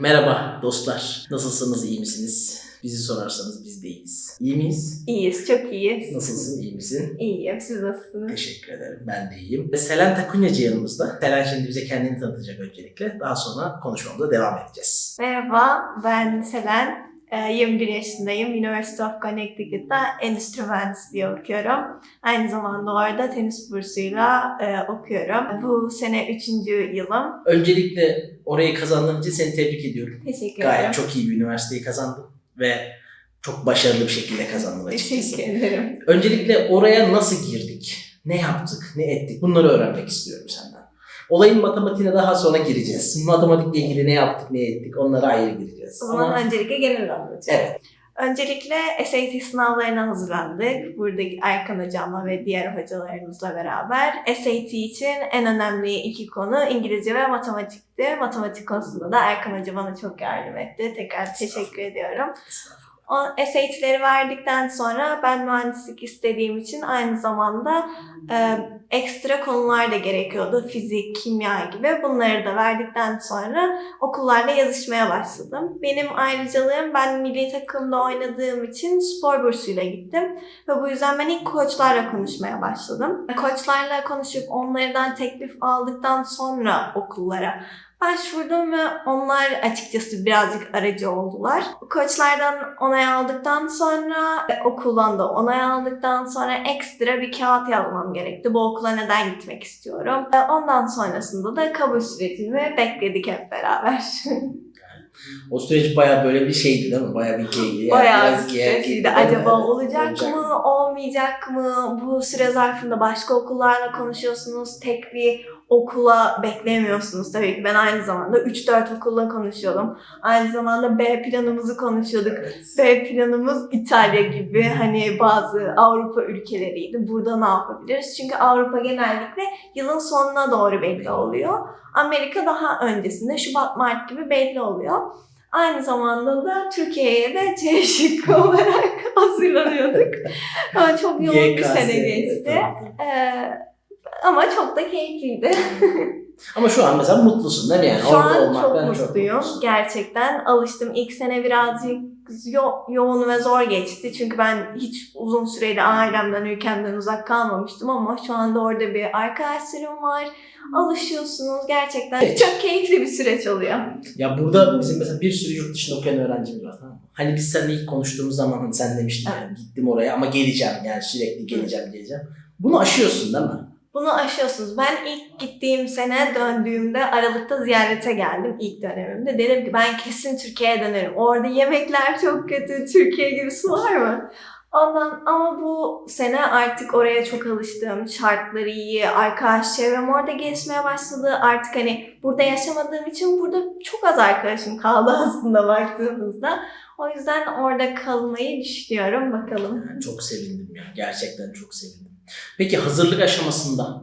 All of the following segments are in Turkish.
Merhaba dostlar. Nasılsınız, iyi misiniz? Bizi sorarsanız biz de iyiyiz. İyi miyiz? İyiyiz, çok iyiyiz. Nasılsın, iyi misin? İyiyim, siz nasılsınız? Teşekkür ederim. Ben de iyiyim. Selen Takunyacı yanımızda. Selen şimdi bize kendini tanıtacak öncelikle. Daha sonra konuşmamıza devam edeceğiz. Merhaba, ben Selen. Ee, 21 yaşındayım. University of Connecticut'ta endüstri mühendisliği okuyorum. Aynı zamanda orada tenis bursuyla e, okuyorum. Bu sene 3. yılım. Öncelikle orayı kazandığın için seni tebrik ediyorum. Teşekkür Gayet ederim. çok iyi bir üniversiteyi kazandın ve çok başarılı bir şekilde kazandın açıkçası. Teşekkür ederim. Öncelikle oraya nasıl girdik? Ne yaptık? Ne ettik? Bunları öğrenmek istiyorum senden. Olayın matematiğine daha sonra gireceğiz. Matematikle ilgili ne yaptık, ne ettik onlara ayrı gireceğiz. O zaman Ama- öncelikle genel anlatacağım. Evet. Öncelikle SAT sınavlarına hazırlandık. Buradaki Erkan hocamla ve diğer hocalarımızla beraber. SAT için en önemli iki konu İngilizce ve matematikti. Matematik konusunda da Erkan hoca bana çok yardım etti. Tekrar teşekkür ediyorum. O SAT'leri verdikten sonra ben mühendislik istediğim için aynı zamanda e, ekstra konular da gerekiyordu. Fizik, kimya gibi. Bunları da verdikten sonra okullarla yazışmaya başladım. Benim ayrıcalığım ben milli takımda oynadığım için spor bursuyla gittim. Ve bu yüzden ben ilk koçlarla konuşmaya başladım. Koçlarla konuşup onlardan teklif aldıktan sonra okullara başvurdum ve onlar açıkçası birazcık aracı oldular. Koçlardan onay aldıktan sonra ve okuldan da onay aldıktan sonra ekstra bir kağıt yazmam gerekti. Bu okula neden gitmek istiyorum. Ve Ondan sonrasında da kabul sürecini bekledik hep beraber. O süreç bayağı böyle bir şeydi değil mi? Bayağı bir. Bayağı biraz bir mi? Acaba Evet, olacak, mı, olmayacak mı? Bu süre zarfında başka okullarla konuşuyorsunuz. Tek bir okula beklemiyorsunuz tabii ki. Ben aynı zamanda 3-4 okulla konuşuyordum. Aynı zamanda B planımızı konuşuyorduk. Evet. B planımız İtalya gibi hani bazı Avrupa ülkeleriydi. Burada ne yapabiliriz? Çünkü Avrupa genellikle yılın sonuna doğru belli oluyor. Amerika daha öncesinde Şubat Mart gibi belli oluyor. Aynı zamanda da Türkiye'ye de C şıkkı olarak hazırlanıyorduk. Ama çok yoğun bir sene geçti. Ee, ama çok da keyifliydi. Ama şu an mesela mutlusun değil mi? Yani Şu orada an olmaktan çok mutluyum. mutlusun. Gerçekten alıştım. İlk sene birazcık yo- yoğun ve zor geçti. Çünkü ben hiç uzun süreyle ailemden, ülkemden uzak kalmamıştım ama şu anda orada bir arkadaşlarım var. Alışıyorsunuz gerçekten. Evet. Çok keyifli bir süreç oluyor. Ya burada bizim mesela bir sürü yurt dışında okuyan öğrencimiz var tamam? Hani biz seninle ilk konuştuğumuz zaman hani sen demiştin yani gittim oraya ama geleceğim yani sürekli geleceğim geleceğim. Bunu aşıyorsun değil mi? Bunu aşıyorsunuz. Ben ilk gittiğim sene döndüğümde Aralık'ta ziyarete geldim ilk dönemimde. Dedim ki ben kesin Türkiye'ye dönerim. Orada yemekler çok kötü. Türkiye gibisi var mı? Ondan ama bu sene artık oraya çok alıştım. Şartları iyi, arkadaş çevrem orada gelişmeye başladı. Artık hani burada yaşamadığım için burada çok az arkadaşım kaldı aslında baktığımızda. O yüzden orada kalmayı düşünüyorum. Bakalım. Yani çok sevindim ya. Gerçekten çok sevindim. Peki hazırlık aşamasında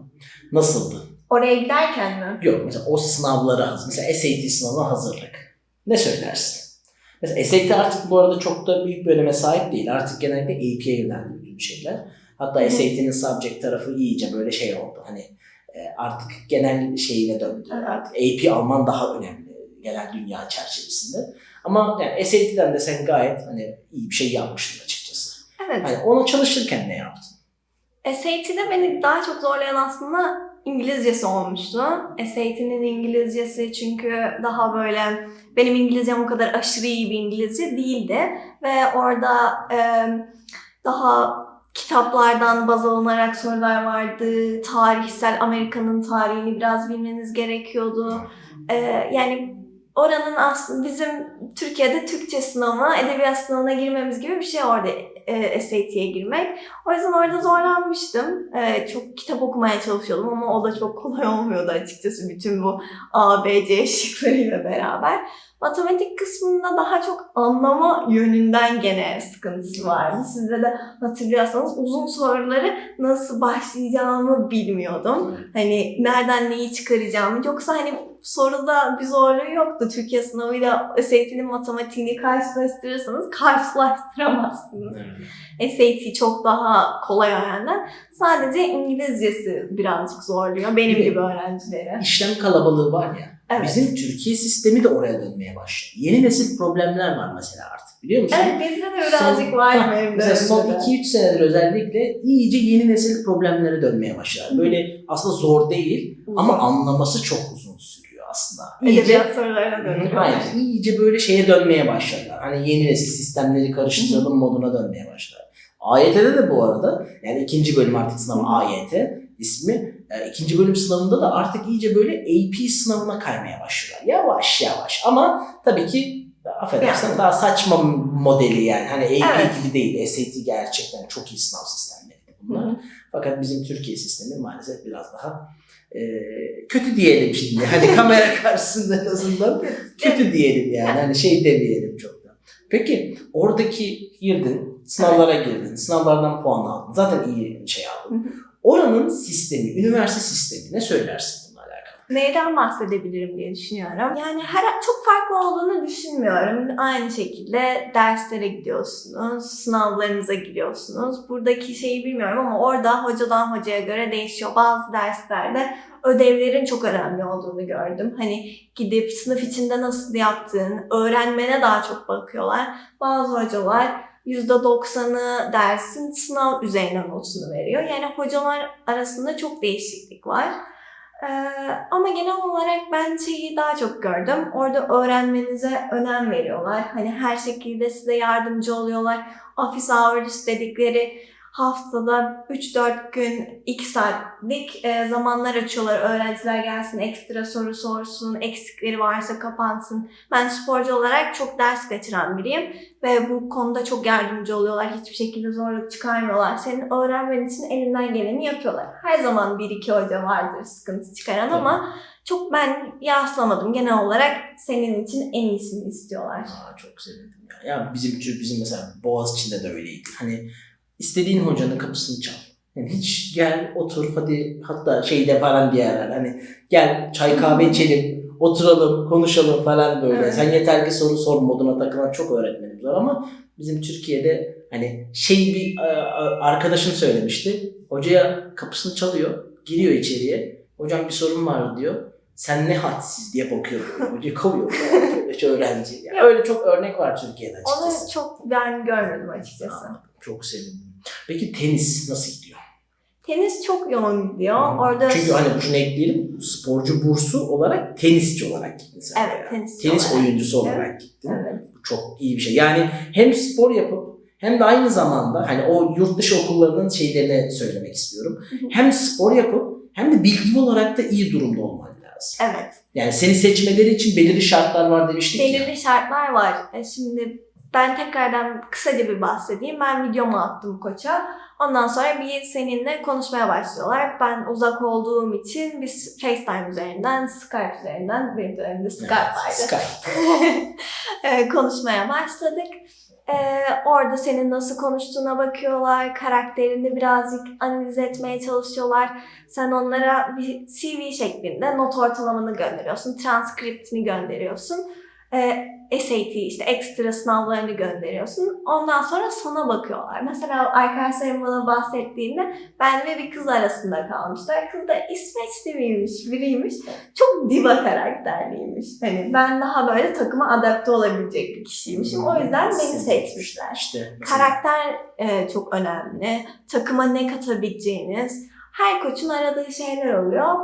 nasıldı? Oraya giderken mi? Yok mesela o sınavlara hazır. Mesela SAT sınavına hazırlık. Ne söylersin? Mesela SAT artık bu arada çok da büyük bir öneme sahip değil. Artık genellikle AP'ye yöneldi bütün şeyler. Hatta. SAT'nin subject tarafı iyice böyle şey oldu. Hani e, artık genel şeyine döndü. Evet. Artık AP alman daha önemli genel dünya çerçevesinde. Ama yani SAT'den de sen gayet hani iyi bir şey yapmıştın açıkçası. Evet. Hani ona çalışırken ne yaptın? SAT'de beni daha çok zorlayan aslında İngilizcesi olmuştu. SAT'nin İngilizcesi çünkü daha böyle benim İngilizcem o kadar aşırı iyi bir İngilizce değildi ve orada e, daha kitaplardan baz alınarak sorular vardı. Tarihsel Amerika'nın tarihini biraz bilmeniz gerekiyordu. E, yani oranın aslında bizim Türkiye'de Türkçe sınavına, edebiyat sınavına girmemiz gibi bir şey orada e, SAT'ye girmek. O yüzden orada zorlanmıştım. Ee, çok kitap okumaya çalışıyordum ama o da çok kolay olmuyordu açıkçası bütün bu A, B, C şıklarıyla beraber. Matematik kısmında daha çok anlama yönünden gene sıkıntısı vardı. Sizde de hatırlıyorsanız uzun soruları nasıl başlayacağımı bilmiyordum. Hani nereden neyi çıkaracağımı. Yoksa hani soruda bir zorluğu yoktu. Türkiye sınavıyla SAT'nin matematiğini karşılaştırırsanız karşılaştıramazsınız. SAT çok daha kolay öğrenden. Sadece İngilizcesi birazcık zorluyor benim Evet. gibi öğrencilere. İşlem kalabalığı var ya. Evet. Bizim Türkiye sistemi de oraya dönmeye başladı. Yeni nesil problemler var mesela artık biliyor musun? Evet bizde de birazcık Son- var benim Mesela son dönemimde de. 2-3 senedir özellikle iyice yeni nesil problemlere dönmeye başladı. Böyle aslında zor değil ama anlaması çok uzun sürüyor aslında. İyice, Edebiyat sorularına dönüyor. Aynen, iyice böyle şeye dönmeye başladılar. Hani yeni nesil sistemleri karıştıralım moduna dönmeye başladılar. AYT'de de bu arada yani ikinci bölüm artık sınavı AYT ismi. e, ikinci bölüm sınavında da artık iyice böyle AP sınavına kaymaya başlıyorlar. Yavaş yavaş ama tabii ki affedersen Yani. daha saçma modeli yani. Hani AP Evet. gibi değil. SAT gerçekten çok iyi sınav sistemleri bunlar. Hı hı. Fakat bizim Türkiye sistemi maalesef biraz daha e, kötü diyelim şimdi. Hani kamera karşısında en azından kötü diyelim yani. Hani şey demeyelim çok da. Peki oradaki girdin, sınavlara girdin, sınavlardan puan aldın. Zaten iyi şey aldın. Oranın sistemi, üniversite sistemi ne söylersin? Neyden bahsedebilirim diye düşünüyorum. Yani her çok farklı olduğunu düşünmüyorum. Aynı şekilde derslere gidiyorsunuz, sınavlarınıza giriyorsunuz. Buradaki şeyi bilmiyorum ama orada hocadan hocaya göre değişiyor. Bazı derslerde ödevlerin çok önemli olduğunu gördüm. Hani gidip sınıf içinde nasıl yaptığın, öğrenmene daha çok bakıyorlar. Bazı hocalar %90'ı dersin sınav üzerine notunu veriyor. Yani hocalar arasında çok değişiklik var. Ama genel olarak ben şeyi daha çok gördüm. Orada öğrenmenize önem veriyorlar. Hani her şekilde size yardımcı oluyorlar. Office hours dedikleri haftada 3-4 gün 2 saatlik e, zamanlar açıyorlar. Öğrenciler gelsin, ekstra soru sorsun, eksikleri varsa kapansın. Ben sporcu olarak çok ders kaçıran biriyim ve bu konuda çok yardımcı oluyorlar. Hiçbir şekilde zorluk çıkarmıyorlar. Senin öğrenmen için elinden geleni yapıyorlar. Her zaman bir iki hoca vardır sıkıntı çıkaran ama çok ben yaslamadım. Genel olarak senin için en iyisini istiyorlar. Aa, çok sevindim ya. Ya bizim bizim mesela Boğaziçi'nde de öyleydi. Hani istediğin hocanın kapısını çal. Yani hiç gel otur hadi hatta şeyde falan bir yerler hani gel çay kahve içelim oturalım konuşalım falan böyle. Evet. Sen yeter ki soru sor moduna takılan çok öğretmenimiz var ama bizim Türkiye'de hani şey bir e, arkadaşım söylemişti. Hocaya kapısını çalıyor giriyor içeriye. Hocam bir sorun var diyor. Sen ne hadsiz diye bakıyor. Hoca kovuyor. Öğrenci. Yani öyle çok örnek var Türkiye'de açıkçası. Onu çok ben görmedim açıkçası. Anladım. Çok sevindim. Peki tenis nasıl gidiyor? Tenis çok yoğun gidiyor. Hmm. Orada Çünkü hani şunu ekleyelim. Sporcu bursu olarak tenisçi olarak gittin sen. Evet, tenisçi Tenis olarak. oyuncusu olarak gittin. Evet. Bu çok iyi bir şey. Yani hem spor yapıp hem de aynı zamanda hani o yurt dışı okullarının şeylerini söylemek istiyorum. Hı hı. hem spor yapıp hem de bilgi olarak da iyi durumda olman lazım. Evet. Yani seni seçmeleri için belirli şartlar var demiştik ya. Belirli şartlar var. E, Şimdi ben tekrardan kısaca bir bahsedeyim. Ben videomu attım koça. Ondan sonra bir seninle konuşmaya başlıyorlar. Ben uzak olduğum için biz FaceTime üzerinden, Skype üzerinden, benim dönemimde Skype vardı. Skype. konuşmaya başladık. E, orada senin nasıl konuştuğuna bakıyorlar, karakterini birazcık analiz etmeye çalışıyorlar. Sen onlara bir CV şeklinde not ortalamanı gönderiyorsun, transkriptini gönderiyorsun. E, SAT işte ekstra sınavlarını gönderiyorsun. Ondan sonra sana bakıyorlar. Mesela arkadaşlarım bana bahsettiğinde ben ve bir kız arasında kalmışlar. Kız da İsveçli miymiş, biriymiş. Çok diva karakterliymiş. Hani ben daha böyle takıma adapte olabilecek bir kişiymişim. O yüzden beni seçmişler. İşte. Karakter e, çok önemli. Takıma ne katabileceğiniz. Her koçun aradığı şeyler oluyor.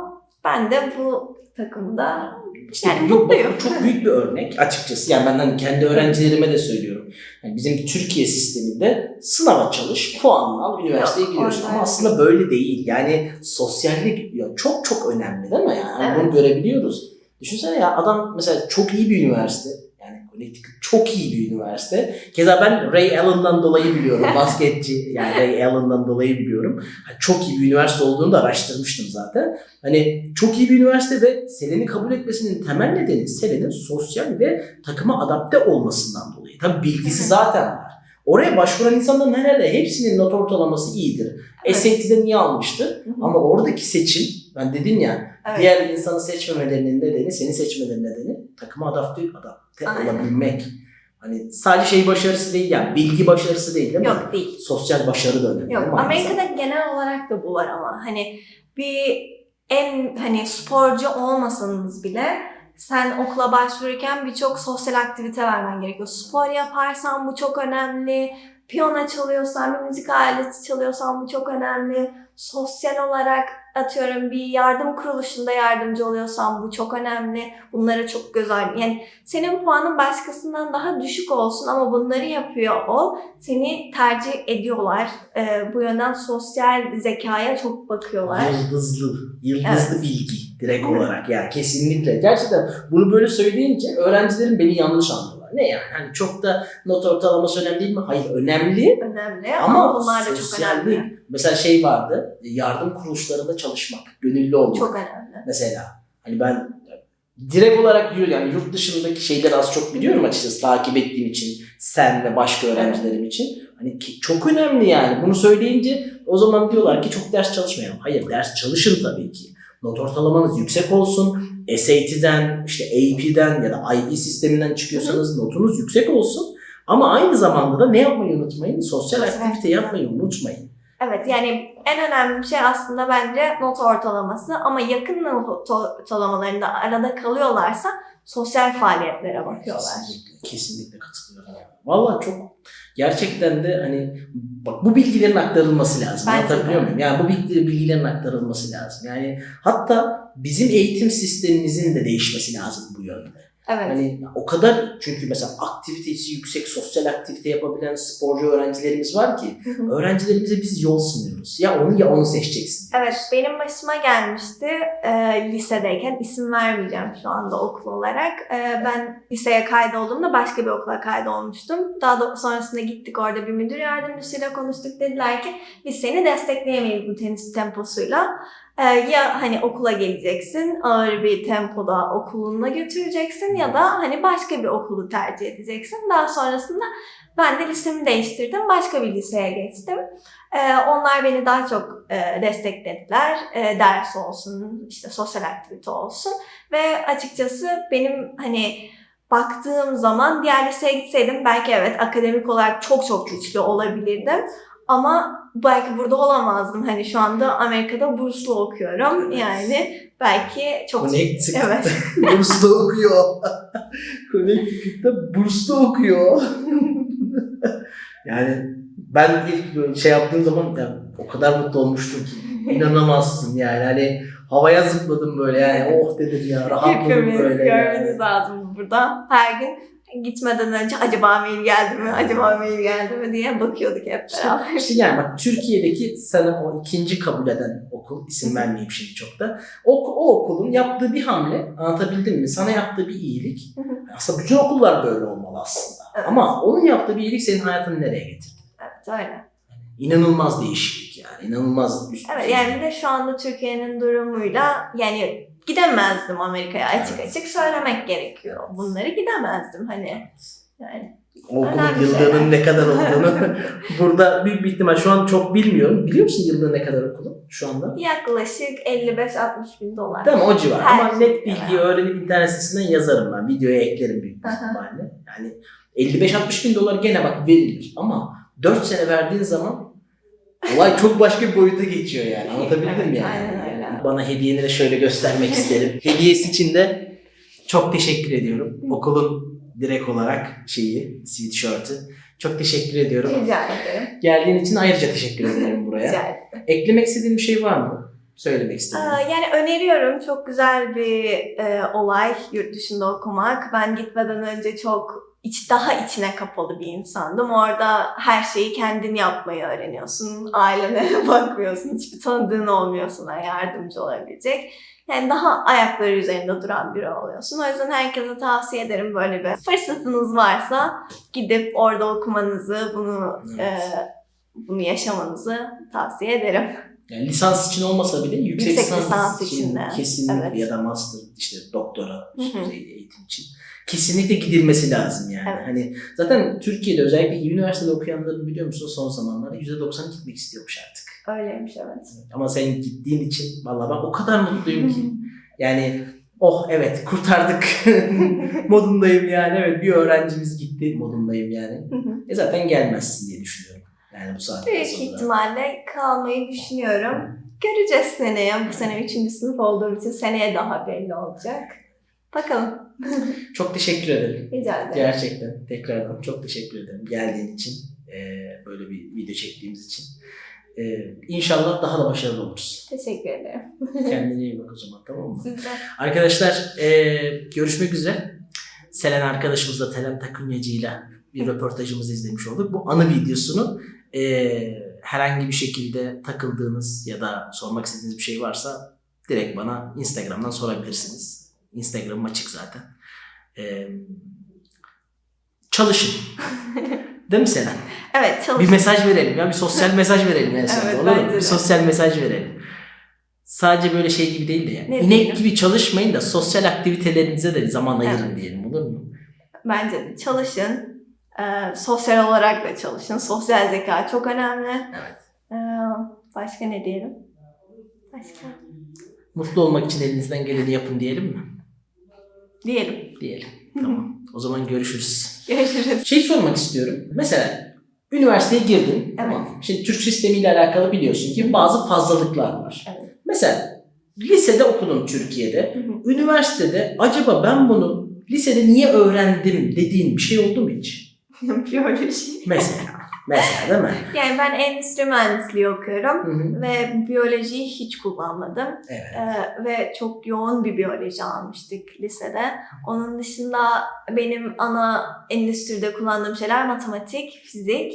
Ben de bu takımda İşte Yani yok, mutluyum. bu çok büyük bir örnek açıkçası. Yani ben hani kendi öğrencilerime de söylüyorum. Yani bizim Türkiye sisteminde sınava çalış, puanla al, üniversiteye Yok, giriyorsun. Ama aslında böyle değil. Yani sosyallik ya çok çok önemli değil mi? Yani Evet. bunu görebiliyoruz. Düşünsene ya adam mesela çok iyi bir üniversite. Connecticut çok iyi bir üniversite. Keza ben Ray Allen'dan dolayı biliyorum. Basketçi yani Ray Allen'dan dolayı biliyorum. Hani çok iyi bir üniversite olduğunu da araştırmıştım zaten. Hani çok iyi bir üniversite ve Selen'i kabul etmesinin temel nedeni Selen'in sosyal ve takıma adapte olmasından dolayı. Tabii bilgisi zaten var. Oraya başvuran insanların herhalde hepsinin not ortalaması iyidir. Evet. SAT'de niye hı. Ama oradaki seçim, ben dedin ya, Evet. diğer insanı seçmemelerinin nedeni, seni seçmelerinin nedeni takıma adapte, adapte Aynen. olabilmek. Hani sadece şey başarısı değil yani, bilgi başarısı değil değil mi? yok değil. Sosyal başarı da önemli. Yok Amerika'da genel olarak da bu var ama hani bir en hani sporcu olmasanız bile sen okula başvururken birçok sosyal aktivite vermen gerekiyor. Spor yaparsan bu çok önemli. Piyano çalıyorsan, bir müzik aleti çalıyorsan bu çok önemli. Sosyal olarak atıyorum bir yardım kuruluşunda yardımcı oluyorsan bu çok önemli. Bunlara çok göz ardı. Yani senin puanın başkasından daha düşük olsun ama bunları yapıyor ol. Seni tercih ediyorlar. Ee, bu yönden sosyal zekaya çok bakıyorlar. Yıldızlı, yıldızlı Evet. bilgi direkt olarak yani kesinlikle. Gerçekten bunu böyle söyleyince öğrencilerin beni yanlış anlıyorlar. Ne yani? Hani çok da not ortalaması önemli değil mi? Hayır önemli Önemli ama, ama, bunlar da çok önemli. Mesela şey vardı, yardım kuruluşlarında çalışmak, gönüllü olmak. Çok önemli. mesela. Hani ben direkt olarak yani yurt dışındaki şeyleri az çok biliyorum açıkçası takip ettiğim için sen ve başka öğrencilerim için. Hani ki- çok önemli yani. Bunu söyleyince o zaman diyorlar ki çok ders çalışmayalım. Hayır ders çalışın tabii ki. Not ortalamanız yüksek olsun. SAT'den, işte AP'den ya da IB sisteminden çıkıyorsanız notunuz yüksek olsun. Ama aynı zamanda da ne yapmayı unutmayın? Sosyal aktivite yapmayı unutmayın. Evet yani en önemli şey aslında bence not ortalaması ama yakın not ortalamalarında arada kalıyorlarsa sosyal faaliyetlere bakıyorlar. Kesinlikle, kesinlikle katılıyorum. Vallahi çok gerçekten de hani bak bu bilgilerin aktarılması lazım. Bence Anlatabiliyor muyum? Yani bu bilgi- bilgilerin aktarılması lazım. Yani hatta bizim eğitim sistemimizin de değişmesi lazım bu yönde. Evet. Hani o kadar çünkü mesela aktivitesi yüksek sosyal aktivite yapabilen sporcu öğrencilerimiz var ki öğrencilerimize biz yol sunuyoruz. Ya onu ya onu seçeceksin. Evet, benim başıma gelmişti e, lisedeyken. isim vermeyeceğim şu anda okul olarak. E, ben liseye kaydolduğumda başka bir okula kaydolmuştum. Daha da sonrasında gittik orada bir müdür yardımcısıyla konuştuk. Dediler ki biz seni destekleyemeyiz bu tenis temposuyla. E, ya hani okula geleceksin, ağır bir tempoda okuluna götüreceksin ya da hani başka bir okulu tercih edeceksin. Daha sonrasında ben de lisemi değiştirdim. Başka bir liseye geçtim. Ee, onlar beni daha çok e, desteklediler. E, ders olsun, işte sosyal aktivite olsun. Ve açıkçası benim hani baktığım zaman diğer liseye gitseydim belki evet akademik olarak çok çok güçlü olabilirdim. Ama belki burada olamazdım. Hani şu anda Amerika'da burslu okuyorum. Yani belki çok... Connecticut'ta Evet. burslu okuyor. Connecticut'ta burslu okuyor. yani ben ilk böyle şey yaptığım zaman ya, o kadar mutlu olmuştum ki inanamazsın yani hani havaya zıpladım böyle yani oh dedim ya rahatladım Hepimiz böyle görmeniz yani. lazım burada. Her gün gitmeden önce acaba mail geldi mi, acaba mail geldi mi diye bakıyorduk hep beraber. İşte yani bak Türkiye'deki sana o ikinci kabul eden okul, isim vermeyeyim şimdi çok da. O, o okulun yaptığı bir hamle, anlatabildim mi? Sana yaptığı bir iyilik. Aslında bütün okullar böyle olmalı aslında. Evet. Ama onun yaptığı bir iyilik senin hayatını nereye getirdi? Evet öyle. İnanılmaz değişiklik yani. İnanılmaz üst Evet yani bir de şu anda Türkiye'nin durumuyla yani gidemezdim Amerika'ya açık Evet. açık söylemek gerekiyor. Bunları gidemezdim hani. Yani O okulun Önemli yıllığının ne kadar olduğunu burada büyük bir ihtimal şu an çok bilmiyorum. Biliyor musun yıllığı ne kadar okulun şu anda? yaklaşık 55-60 bin dolar. Mi? O civar. Her Ama şey net bilgiyi yani. öğrenip internet sitesinden yazarım ben. Videoya eklerim büyük ihtimalle. Yani 55-60 bin dolar gene bak verilir. Ama 4 sene verdiğin zaman olay çok başka bir boyuta geçiyor yani. Anlatabildim mi Evet, yani? aynen öyle. Bana hediyeni de şöyle göstermek isterim. Hediyesi için de çok teşekkür ediyorum. Okulun direkt olarak şeyi, sweatshirt'ı. Çok teşekkür ediyorum. Rica ederim. Geldiğin için ayrıca teşekkür ederim buraya. Rica ederim. Eklemek istediğin bir şey var mı? Söylemek istediğin. Aa, Yani öneriyorum. Çok güzel bir e, olay yurt dışında okumak. Ben gitmeden önce çok iç daha içine kapalı bir insandım. Orada her şeyi kendin yapmayı öğreniyorsun. Ailene bakmıyorsun. Hiçbir tanıdığın olmuyor sana yardımcı olabilecek. Yani daha ayakları üzerinde duran biri oluyorsun. O yüzden herkese tavsiye ederim böyle bir fırsatınız varsa gidip orada okumanızı, bunu e, bunu yaşamanızı tavsiye ederim. Yani lisans için olmasa bile yüksek, Yüksek lisans, lisans için, için de, kesinlikle evet. ya da master işte doktora üst düzey eğitim için kesinlikle gidilmesi lazım yani. Evet. Hani zaten Türkiye'de özellikle üniversitede okuyanların biliyor musun son zamanlarda %90 gitmek istiyormuş artık. Öyleymiş evet. Ama sen gittiğin için vallahi ben o kadar mutluyum ki. Yani oh evet kurtardık modundayım yani. Evet bir öğrencimiz gitti modundayım yani. E zaten gelmezsin diye düşünüyorum. Yani bu saatten Büyük sonra. ihtimalle kalmayı düşünüyorum. Göreceğiz seneye. Bu sene 3. sınıf olduğum için seneye daha belli olacak. Bakalım. Çok teşekkür ederim. Rica ederim. Gerçekten tekrardan çok teşekkür ederim geldiğin için. eee, böyle bir video çektiğimiz için. Eee inşallah daha da başarılı oluruz. Teşekkür ederim. Kendine iyi bak o zaman tamam mı? Siz de. Arkadaşlar eee, görüşmek üzere. Selen arkadaşımızla Telen Takunyacı'yla bir röportajımızı izlemiş olduk. Bu anı videosunu eee, herhangi bir şekilde takıldığınız ya da sormak istediğiniz bir şey varsa direkt bana Instagram'dan sorabilirsiniz. Instagram'ım açık zaten. Eee, çalışın. Değil mi Selen? Evet çalış. Bir mesaj verelim ya bir sosyal mesaj verelim en sonunda Evet, olur mu? Bir sosyal mesaj verelim. Sadece böyle şey gibi değil de yani. Ne İnek diyelim? gibi çalışmayın da sosyal aktivitelerinize de zaman ayırın Evet. diyelim olur mu? Bence de çalışın. Ee, sosyal olarak da çalışın. Sosyal zeka çok önemli. Evet. Ee, başka ne diyelim? Başka? Mutlu olmak için elinizden geleni yapın diyelim mi? Diyelim. Diyelim. Tamam. O zaman görüşürüz. Görüşürüz. Şey sormak istiyorum. Mesela üniversiteye girdin. Evet. Tamam. Şimdi Türk sistemiyle alakalı biliyorsun ki bazı fazlalıklar var. Evet. Mesela lisede okudun Türkiye'de. Üniversitede acaba ben bunu lisede niye öğrendim dediğin bir şey oldu mu hiç? Biyoloji. Mesela. Mesela değil mi? Yani ben endüstri mühendisliği okuyorum. Hı hı. Ve biyolojiyi hiç kullanmadım. Evet. Ee, ve çok yoğun bir biyoloji almıştık lisede. Onun dışında benim ana endüstride kullandığım şeyler matematik, fizik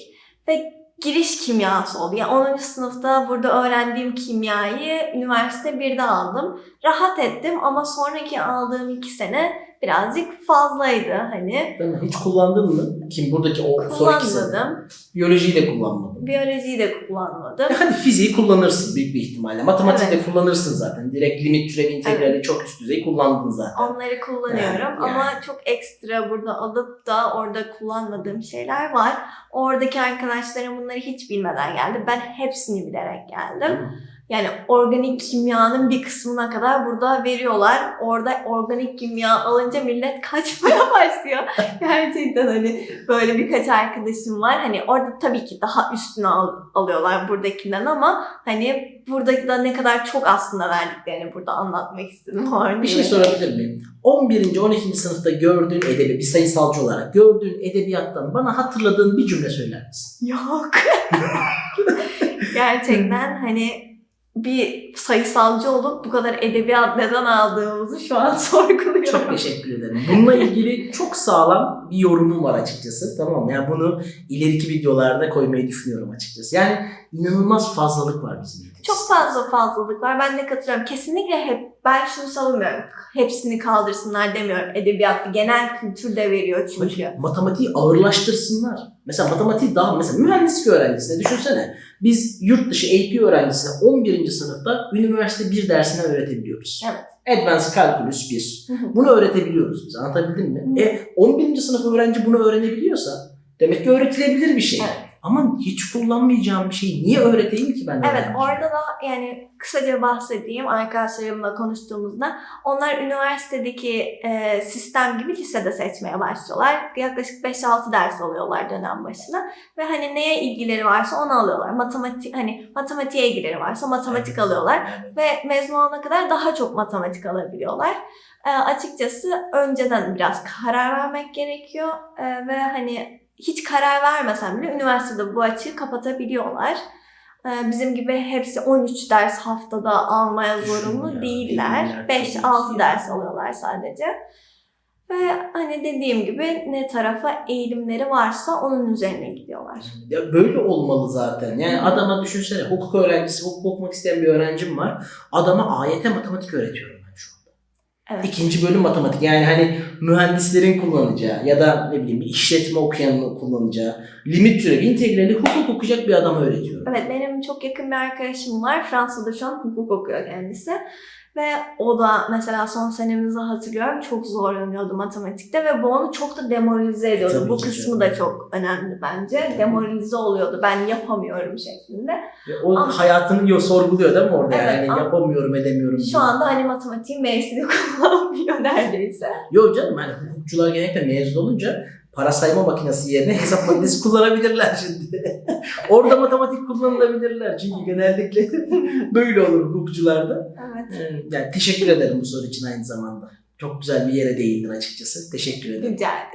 ve giriş kimyası oldu. Yani 10. sınıfta burada öğrendiğim kimyayı üniversite 1'de aldım. Rahat ettim ama sonraki aldığım 2 sene birazcık fazlaydı hani. Değil mi? Hiç kullandın mı? Kim buradaki o sonraki sene? Kullanmadım. Biyolojiyi de kullanmadın. Biyolojiyi de kullanmadım. Ya hadi fiziği kullanırsın büyük bir ihtimalle. Matematiği de Evet. kullanırsın zaten. Direkt limit, türev, integrali çok üst düzey kullandın zaten. Onları kullanıyorum Yani, ama çok ekstra burada alıp da orada kullanmadığım şeyler var. Oradaki arkadaşlarım bunları hiç bilmeden geldi. Ben hepsini bilerek geldim. Yani organik kimyanın bir kısmına kadar burada veriyorlar. Orada organik kimya alınca millet kaçmaya başlıyor. Gerçekten hani böyle birkaç arkadaşım var. Hani orada tabii ki daha üstüne al- alıyorlar buradakinden ama hani buradaki da ne kadar çok aslında verdiklerini burada anlatmak istedim. Orada Bir şey sorabilir miyim? 11. 12. sınıfta gördüğün edebi, bir sayısalcı olarak gördüğün edebiyattan bana hatırladığın bir cümle söyler misin? Yok. Gerçekten hani bir sayısalcı olup bu kadar edebiyat neden aldığımızı şu an sorguluyorum. Çok teşekkür ederim. Bununla ilgili çok sağlam bir yorumum var açıkçası. Tamam? Yani bunu ileriki videolarda koymayı düşünüyorum açıkçası. Yani inanılmaz fazlalık var bizim ülkemizde. Çok fazla fazlalık var. Ben de katılıyorum. Kesinlikle hep ben şunu savunmuyorum. Hepsini kaldırsınlar demiyorum. Edebiyat bir genel kültür de veriyor çünkü. Matematiği ağırlaştırsınlar. Mesela matematiği daha mesela mühendislik öğrencisine düşünsene. Biz yurt dışı AP öğrencisine 11. sınıfta üniversite bir dersine öğretebiliyoruz. Evet. Advanced Calculus 1. Hı hı. Bunu öğretebiliyoruz biz. Anlatabildim mi? E 11. sınıf öğrenci bunu öğrenebiliyorsa demek ki öğretilebilir bir şey. Evet. Ama hiç kullanmayacağım bir şeyi niye öğreteyim ki ben? Evet orada da yani kısaca bahsedeyim arkadaşlarımla konuştuğumuzda onlar üniversitedeki e, sistem gibi lisede seçmeye başlıyorlar. Yaklaşık 5-6 ders alıyorlar dönem başına ve hani neye ilgileri varsa onu alıyorlar. Matematik hani matematiğe ilgileri varsa matematik Evet. alıyorlar Evet. ve mezun olana kadar daha çok matematik alabiliyorlar. E, açıkçası önceden biraz karar vermek gerekiyor E, ve hani hiç karar vermesen bile üniversitede bu açığı kapatabiliyorlar. E, bizim gibi hepsi 13 ders haftada almaya zorunlu ya, değiller. değiller, 5-6 tabii ders alıyorlar sadece. Ve hani dediğim gibi ne tarafa eğilimleri varsa onun üzerine gidiyorlar. Ya böyle olmalı zaten. Yani adama düşünsene hukuk öğrencisi, hukuk okumak isteyen bir öğrencim var. Adama AYT matematik anda. Evet. İkinci bölüm matematik. Yani hani mühendislerin kullanacağı ya da ne bileyim işletme okuyanın kullanacağı limit türevi, integrali hukuk okuyacak bir adama öğretiyorum. Evet benim çok yakın bir arkadaşım var. Fransa'da şu an hukuk okuyor kendisi. Ve o da mesela son senemizi hatırlıyorum çok zorlanıyordu matematikte ve bu onu çok da demoralize ediyordu. Tabii bu kısmı da çok önemli bence. Demoralize oluyordu. Ben yapamıyorum şeklinde. Ve o Ama- hayatını yo- sorguluyor değil mi orada? Evet, yani ama- yapamıyorum, edemiyorum. Şu diye. anda hani matematiğin M'sini kullanmıyor neredeyse. Yok canım hani hukukçular genellikle mezun olunca para sayma makinesi yerine hesap makinesi kullanabilirler şimdi. Orada matematik kullanılabilirler çünkü genellikle böyle olur hukukçularda. Evet. Ee, Yani teşekkür ederim bu soru için aynı zamanda. Çok güzel bir yere değindin açıkçası. Teşekkür ederim. Rica ederim.